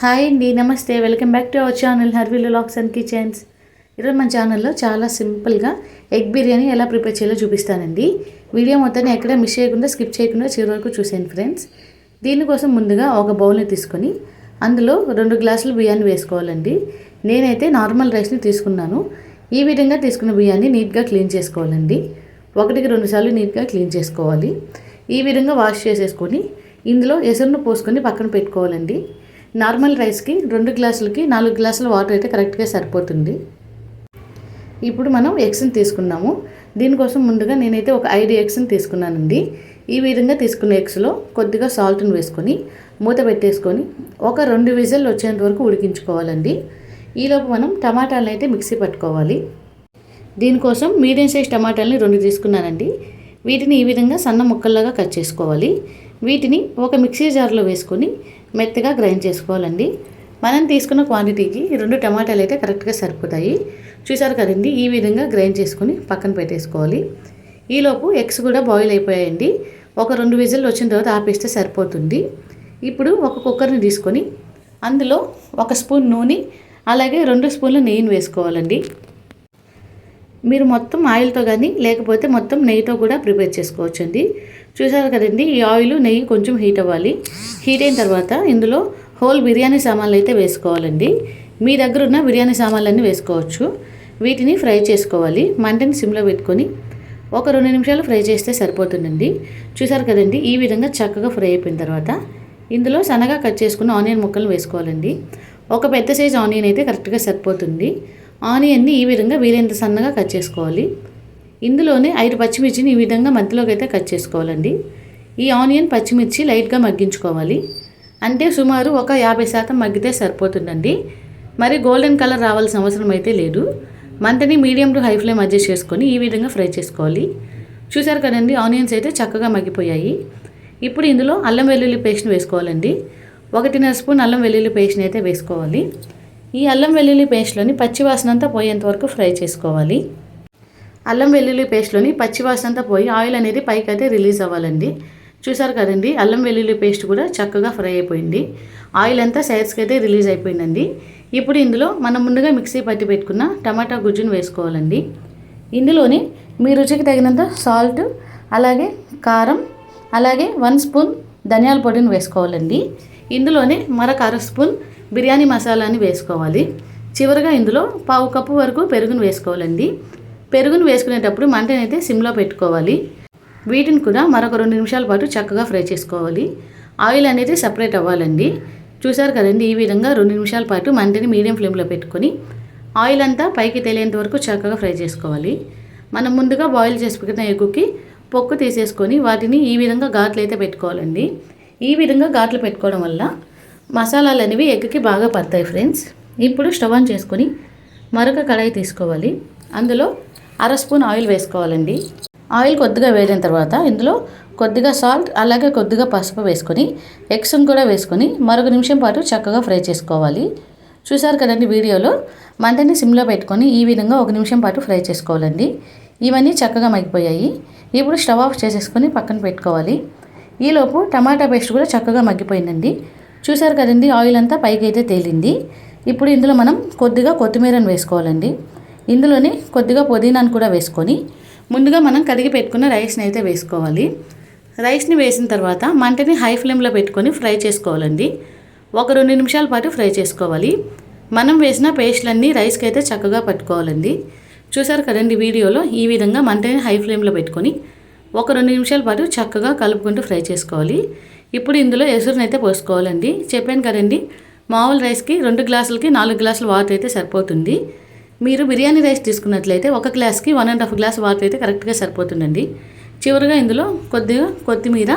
Hi అండి నమస్తే. Welcome back to our channel హర్విల్ లాక్స్ అండ్ కిచెన్స్. ఈరోజు మన ఛానల్లో చాలా సింపుల్గా ఎగ్ బిర్యానీ ఎలా ప్రిపేర్ చేయాలో చూపిస్తానండి. వీడియో మొత్తాన్ని ఎక్కడ మిస్ చేయకుండా స్కిప్ చేయకుండా చివరి వరకు చూసాను ఫ్రెండ్స్. దీనికోసం ముందుగా ఒక బౌల్ని తీసుకొని అందులో రెండు గ్లాసులు బియ్యాన్ని వేసుకోవాలండి. నేనైతే నార్మల్ రైస్ని తీసుకున్నాను. ఈ విధంగా తీసుకున్న బియ్యాన్ని నీట్గా క్లీన్ చేసుకోవాలండి. ఒకటికి రెండుసార్లు నీట్గా క్లీన్ చేసుకోవాలి. ఈ విధంగా వాష్ చేసేసుకొని ఇందులో ఎసరును పోసుకొని పక్కన పెట్టుకోవాలండి. నార్మల్ రైస్కి రెండు గ్లాసులకి నాలుగు గ్లాసుల వాటర్ అయితే కరెక్ట్గా సరిపోతుంది. ఇప్పుడు మనం ఎగ్స్ని తీసుకున్నాము. దీనికోసం ముందుగా నేనైతే ఒక ఐదు ఎగ్స్ని తీసుకున్నానండి. ఈ విధంగా తీసుకున్న ఎగ్స్లో కొద్దిగా సాల్ట్ని వేసుకొని మూత పెట్టేసుకొని ఒక రెండు విజిల్ వచ్చేంత వరకు ఉడికించుకోవాలండి. ఈలోపు మనం టమాటాలను అయితే మిక్సీ పట్టుకోవాలి. దీనికోసం మీడియం సైజ్ టమాటాలని రెండు తీసుకున్నానండి. వీటిని ఈ విధంగా సన్న ముక్కల్లాగా కట్ చేసుకోవాలి. వీటిని ఒక మిక్సీ జార్లో వేసుకొని మెత్తగా గ్రైండ్ చేసుకోవాలండి. మనం తీసుకున్న క్వాంటిటీకి రెండు టమాటాలు అయితే కరెక్ట్గా సరిపోతాయి. చూసారు కదండి ఈ విధంగా గ్రైండ్ చేసుకొని పక్కన పెట్టేసుకోవాలి. ఈలోపు ఎగ్స్ కూడా బాయిల్ అయిపోయాయండి. ఒక రెండు విజిల్ వచ్చిన తర్వాత ఆపేస్తే సరిపోతుంది. ఇప్పుడు ఒక కుక్కర్ని తీసుకొని అందులో ఒక స్పూన్ నూనె అలాగే రెండు స్పూన్ల నెయ్యిని వేసుకోవాలండి. మీరు మొత్తం ఆయిల్తో కానీ లేకపోతే మొత్తం నెయ్యితో కూడా ప్రిపేర్ చేసుకోవచ్చు అండి చూసారు కదండి ఈ ఆయిల్ నెయ్యి కొంచెం హీట్ అవ్వాలి. హీట్ అయిన తర్వాత ఇందులో హోల్ బిర్యానీ సామాన్లు అయితే వేసుకోవాలండి. మీ దగ్గర ఉన్న బిర్యానీ సామాన్లన్నీ వేసుకోవచ్చు. వీటిని ఫ్రై చేసుకోవాలి. మంటని సిమ్లో పెట్టుకొని ఒక రెండు నిమిషాలు ఫ్రై చేస్తే సరిపోతుందండి. చూసారు కదండి ఈ విధంగా చక్కగా ఫ్రై అయిపోయిన తర్వాత ఇందులో సన్నగా కట్ చేసుకున్న ఆనియన్ ముక్కలు వేసుకోవాలండి. ఒక పెద్ద సైజ్ ఆనియన్ అయితే కరెక్ట్గా సరిపోతుంది. ఆనియన్ని ఈ విధంగా వీలైనంత సన్నగా కట్ చేసుకోవాలి. ఇందులోనే ఐదు పచ్చిమిర్చిని ఈ విధంగా మధ్యలోకి అయితే కట్ చేసుకోవాలండి. ఈ ఆనియన్ పచ్చిమిర్చి లైట్గా మగ్గించుకోవాలి. అంటే సుమారు ఒక యాభై శాతం మగ్గితే సరిపోతుందండి. మరి గోల్డెన్ కలర్ రావాల్సిన అవసరం అయితే లేదు. మంటని medium to high flame adjust చేసుకొని ఈ విధంగా ఫ్రై చేసుకోవాలి. చూసారు కదండి ఆనియన్స్ అయితే చక్కగా మగ్గిపోయాయి. ఇప్పుడు ఇందులో అల్లం వెల్లుల్లి పేస్ట్ని వేసుకోవాలండి. ఒకటిన్నర స్పూన్ అల్లం వెల్లుల్లి పేస్ట్ని అయితే వేసుకోవాలి. ఈ అల్లం వెల్లుల్లి పేస్ట్లోని పచ్చివాసన అంతా పోయేంత వరకు ఫ్రై చేసుకోవాలి. అల్లం వెల్లుల్లి పేస్ట్లోని పచ్చివాసన అంతా పోయి ఆయిల్ అనేది పైకి అయితే రిలీజ్ అవ్వాలండి. చూసారు కదండి అల్లం వెల్లుల్లి పేస్ట్ కూడా చక్కగా ఫ్రై అయిపోయింది. ఆయిల్ అంతా సైడ్స్కి అయితే రిలీజ్ అయిపోయిందండి. ఇప్పుడు ఇందులో మనం ముందుగా మిక్సీ పట్టి పెట్టుకున్న టమాటా గుజ్జును వేసుకోవాలండి. ఇందులోని మీ రుచికి తగినంత సాల్ట్ అలాగే కారం అలాగే వన్ స్పూన్ ధనియాల పొడిని వేసుకోవాలండి. ఇందులోనే మరొక అర స్పూన్ బిర్యానీ మసాలాని వేసుకోవాలి. చివరిగా ఇందులో పావు కప్పు వరకు పెరుగును వేసుకోవాలండి. పెరుగును వేసుకునేటప్పుడు మంటనైతే సిమ్లో పెట్టుకోవాలి. వీటిని కూడా మరొక రెండు నిమిషాల పాటు చక్కగా ఫ్రై చేసుకోవాలి. ఆయిల్ అనేది సపరేట్ అవ్వాలండి. చూసారు కదండి ఈ విధంగా రెండు నిమిషాల పాటు మంటని మీడియం ఫ్లేమ్లో పెట్టుకొని ఆయిల్ అంతా పైకి తెలియంత వరకు చక్కగా ఫ్రై చేసుకోవాలి. మనం ముందుగా బాయిల్ చేసి ఎగ్గుకి పొక్కు తీసేసుకొని వాటిని ఈ విధంగా ఘాట్లు అయితే పెట్టుకోవాలండి. ఈ విధంగా ఘాట్లు పెట్టుకోవడం వల్ల మసాలాలు అనేవి ఎగ్కి బాగా పడతాయి ఫ్రెండ్స్. ఇప్పుడు స్టవ్ ఆన్ చేసుకొని మరొక కడాయి తీసుకోవాలి. అందులో అర స్పూన్ ఆయిల్ వేసుకోవాలండి. ఆయిల్ కొద్దిగా వేడిన తర్వాత ఇందులో కొద్దిగా సాల్ట్ అలాగే కొద్దిగా పసుపు వేసుకొని ఎగ్స్ని కూడా వేసుకొని మరొక నిమిషం పాటు చక్కగా ఫ్రై చేసుకోవాలి. చూసారు కదండి వీడియోలో? మంటని సిమ్లో పెట్టుకొని ఈ విధంగా ఒక నిమిషం పాటు ఫ్రై చేసుకోవాలండి. ఇవన్నీ చక్కగా మగ్గిపోయాయి. ఇప్పుడు స్టవ్ ఆఫ్ చేసేసుకొని పక్కన పెట్టుకోవాలి. ఈలోపు టమాటా పేస్ట్ కూడా చక్కగా మగ్గిపోయిందండి. చూసారు కదండి ఆయిల్ అంతా పైకి అయితే తేలింది. ఇప్పుడు ఇందులో మనం కొద్దిగా కొత్తిమీరను వేసుకోవాలండి. ఇందులోనే కొద్దిగా పుదీనాను కూడా వేసుకొని ముందుగా మనం కడిగి పెట్టుకున్న రైస్ని అయితే వేసుకోవాలి. రైస్ని వేసిన తర్వాత మంటని హై ఫ్లేమ్లో పెట్టుకొని ఫ్రై చేసుకోవాలండి. ఒక రెండు నిమిషాల పాటు ఫ్రై చేసుకోవాలి. మనం వేసిన పేస్ట్లన్నీ రైస్కి అయితే చక్కగా పట్టుకోవాలండి. చూసారు కదండి వీడియోలో ఈ విధంగా మంటని హై ఫ్లేమ్లో పెట్టుకొని ఒక రెండు నిమిషాల పాటు చక్కగా కలుపుకుంటూ ఫ్రై చేసుకోవాలి. ఇప్పుడు ఇందులో ఎసురుని అయితే పోసుకోవాలండి. చెప్పాను కదండి మామూలు రైస్కి రెండు గ్లాసులకి నాలుగు గ్లాసులు వాటర్ అయితే సరిపోతుంది. మీరు బిర్యానీ రైస్ తీసుకున్నట్లయితే ఒక గ్లాస్కి one and half glass water అయితే కరెక్ట్గా సరిపోతుందండి. చివరిగా ఇందులో కొద్దిగా కొత్తిమీర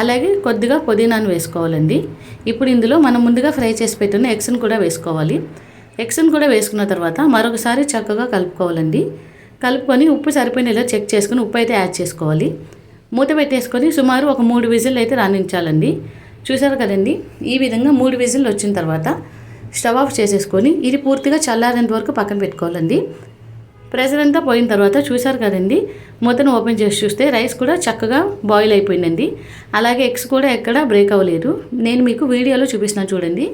అలాగే కొద్దిగా పుదీనాను వేసుకోవాలండి. ఇప్పుడు ఇందులో మనం ముందుగా ఫ్రై చేసి పెట్టిన ఎగ్స్ని కూడా వేసుకోవాలి. ఎగ్స్ని కూడా వేసుకున్న తర్వాత మరొకసారి చక్కగా కలుపుకోవాలండి. కలుపుకొని ఉప్పు సరిపోయిన ఇలా చెక్ చేసుకుని ఉప్పు అయితే యాడ్ చేసుకోవాలి. మూత పెట్టేసుకొని సుమారు ఒక మూడు విజిల్ అయితే రాణించాలండి. చూసారు కదండి? ఈ విధంగా మూడు విజిల్ వచ్చిన తర్వాత స్టవ్ ఆఫ్ చేసేసుకొని ఇది పూర్తిగా చల్లారేంత వరకు పక్కన పెట్టుకోవాలండి. ప్రెషర్ అంతా పోయిన తర్వాత చూసారు కదండి? మూతను ఓపెన్ చేసి చూస్తే రైస్ కూడా చక్కగా బాయిల్ అయిపోయిందండి. అలాగే ఎగ్స్ కూడా ఎక్కడ బ్రేక్ అవ్వలేదు. నేను మీకు వీడియోలో చూపిస్తున్నాను చూడండి.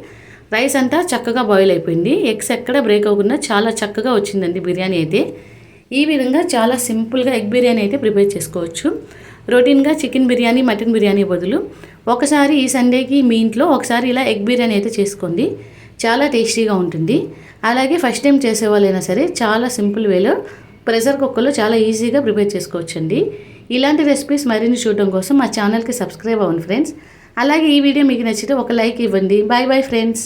రైస్ అంతా చక్కగా బాయిల్ అయిపోయింది. ఎగ్స్ ఎక్కడ బ్రేక్ అవ్వకుండా చాలా చక్కగా వచ్చిందండి బిర్యానీ అయితే. ఈ విధంగా చాలా సింపుల్గా ఎగ్ బిర్యానీ అయితే ప్రిపేర్ చేసుకోవచ్చు. రొటీన్గా చికెన్ బిర్యానీ మటన్ బిర్యానీ బదులు ఒకసారి ఈ సండేకి మీ ఇంట్లో ఒకసారి ఇలా ఎగ్ బిర్యానీ అయితే చేసుకోండి. చాలా టేస్టీగా ఉంటుంది. అలాగే ఫస్ట్ టైం చేసేవాళ్ళైనా సరే చాలా సింపుల్ వేలో ప్రెషర్ కుక్కర్లో చాలా ఈజీగా ప్రిపేర్ చేసుకోవచ్చండి. ఇలాంటి రెసిపీస్ మరిన్ని చూడడం కోసం మా ఛానల్కి సబ్స్క్రైబ్ అవ్వండి ఫ్రెండ్స్. అలాగే ఈ వీడియో మీకు నచ్చితే ఒక లైక్ ఇవ్వండి. Bye bye friends.